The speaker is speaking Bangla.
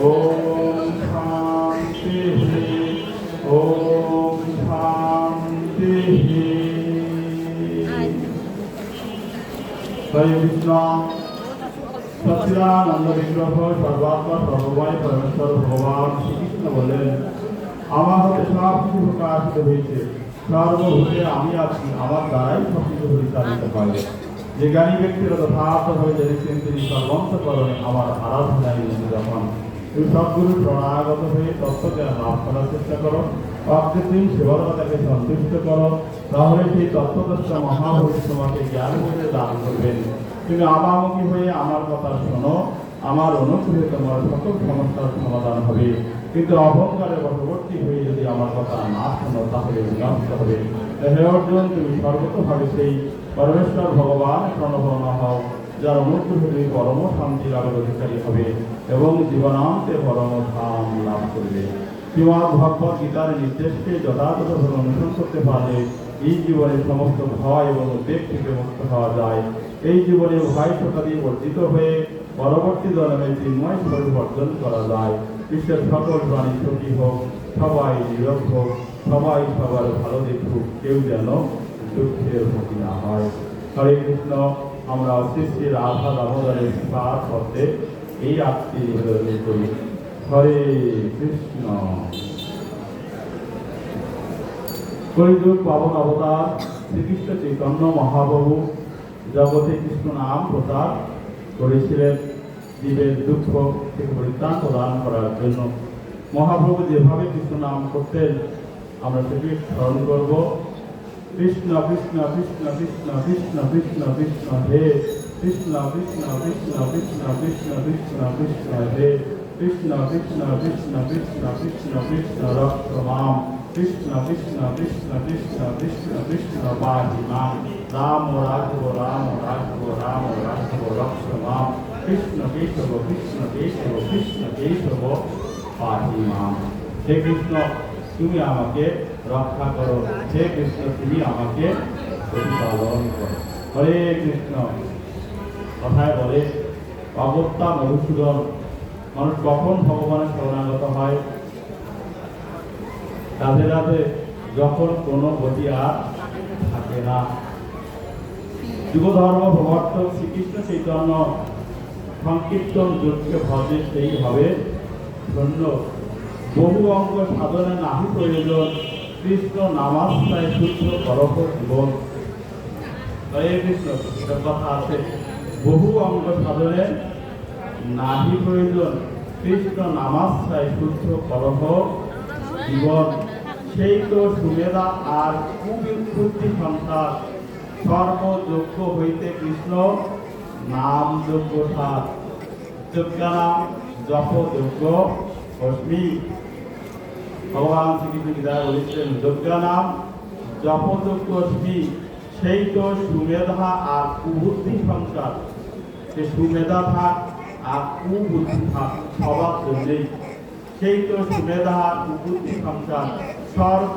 ওম শান্তি ওম শান্তি হরে কৃষ্ণ সচিদানন্দ বিগ্রহ সর্বাত্মা সর্বময় পরমেশ্বর ভগবান শ্রীকৃষ্ণ বলেন আমার হাতে সব কিছু প্রকাশিত হয়েছে সর্বভূতে আমি আছি আমার দ্বারাই সব কিছু পরিচালিত যে জ্ঞানী ব্যক্তিরা যথার্থ হয়ে জেনেছেন তিনি সর্বন্তকরণে আমার আরাধনায় যখন তুমি সবগুরু হয়ে তত্ত্বজ্ঞান লাভ করার চেষ্টা করো। অকৃত্রিম সেবরতাকে সন্তুষ্ট করো। তাহলে সেই তত্ত্বদর্শা মহাপুরুষ তোমাকে জ্ঞান করে দান করবেন। তুমি আমামুখী হয়ে আমার কথা শোনো। আমার অনুগ্রহে তোমার সকল সমস্যার সমাধান হবে। কিন্তু অহংকারে বশবর্তী হয়ে যদি আমার কথা না শোনো, তাহলে বিনষ্ট হবে। হে অর্জুন, তুমি সর্বতভাবে সেই পরমেশ্বর ভগবান প্রণবন হও যার অনুগ্রহে তুমি পরম শান্তি লাভের অধিকারী হবে। এবং জীবনান্তে পরম ধাম লাভ করবে। শ্রীমদ ভগবত গীতার নির্দেশকে যথাযথভাবে অনুসরণ করতে পারলে এই জীবনে সমস্ত ভয় এবং উদ্বেগ থেকে মুক্ত হওয়া যায়। এই জীবনে ভয় শতাদি বর্জিত হয়ে পরবর্তী জন্মে চিন্ময় স্বরূপ অর্জন করা যায়। বিশ্বের সকল প্রাণী সুখী হোক, সবাই নিরোগ হোক, সবাই সবার ভালো দেখুক, কেউ যেন দুঃখের ভোগী না হয়। হরে কৃষ্ণ, আমরা শ্রী শ্রী রাধা দামোদরের সার পথে এই করি হরে কৃষ্ণ কলিযুগ পাবন অবতার শ্রীকৃষ্ণ চৈতন্য মহাপ্রভু জগতে কৃষ্ণ নাম প্রচার করেছিলেন জীবের দুঃখ থেকে পরিত্রাণ প্রদান করার জন্য মহাপ্রভু যেভাবে কৃষ্ণ নাম করতেন আমরা সেটি স্মরণ করব কৃষ্ণ কৃষ্ণ কৃষ্ণ কৃষ্ণ কৃষ্ণ কৃষ্ণ কৃষ্ণ হে কৃষ্ণ কৃষ্ণ কৃষ্ণ কৃষ্ণ কৃষ্ণ কৃষ্ণ কৃষ্ণ হে কৃষ্ণ কৃষ্ণ কৃষ্ণ কৃষ্ণ কৃষ্ণ কৃষ্ণ রক্ষ মাম কৃষ্ণ কৃষ্ণ কৃষ্ণ কৃষ্ণ কৃষ্ণ কৃষ্ণ পাহি মাম রাম রাঘব রাম রাঘব রাম রাঘব রক্ষ মাম কৃষ্ণ কেশব কৃষ্ণ কেশব কৃষ্ণ কেশব পাহি মাম হে কৃষ্ণ তুমি আমাকে রক্ষা করো। হে কৃষ্ণ, তুমি আমাকে প্রতিপালন করো। হরে কৃষ্ণ। কথায় বলে অগত্যা মধুসূদন, মানুষ কখন ভগবানের শরণাগত হয়? রাধে রাধে, যখন কোনো গতি আর থাকে না। যুব ধর্ম প্রবর্তক শ্রীকৃষ্ণ চৈতন্য, সংকীর্তন যোগকে ভজে সেই হবে ধন্য। বহু অঙ্গ সাধনে নাহি প্রয়োজন। কৃষ্ণ নামাশ্রয় শুদ্ধ করহ জীবন। হরে কৃষ্ণ কথা আছে। বহু অঙ্গ সাধনে নাহি প্রয়োজন। কৃষ্ণ নামাশ্রয় শুদ্ধ করহ জীবন। সেই তো সুমেধা আর কুবিবুদ্ধি সন্তান। সর্বযোগ্য হইতে কৃষ্ণ নাম যোগ্য থাক যোগ্যানাম জপ যোগ্য অস্মি ভগবান শ্রীকৃষ্ণ গীতায় বলেছিলেন যজ্ঞানাম জপযজ্ঞ শ্রী সেই তো সুমেধা আর কুবুদ্ধি সংসার। সে সুমেধা থাক আর কুবুদ্ধি থাক, সবার জন্যেই। সেই তো সুমেধা আর কুবুদ্ধি সংসার সর্ব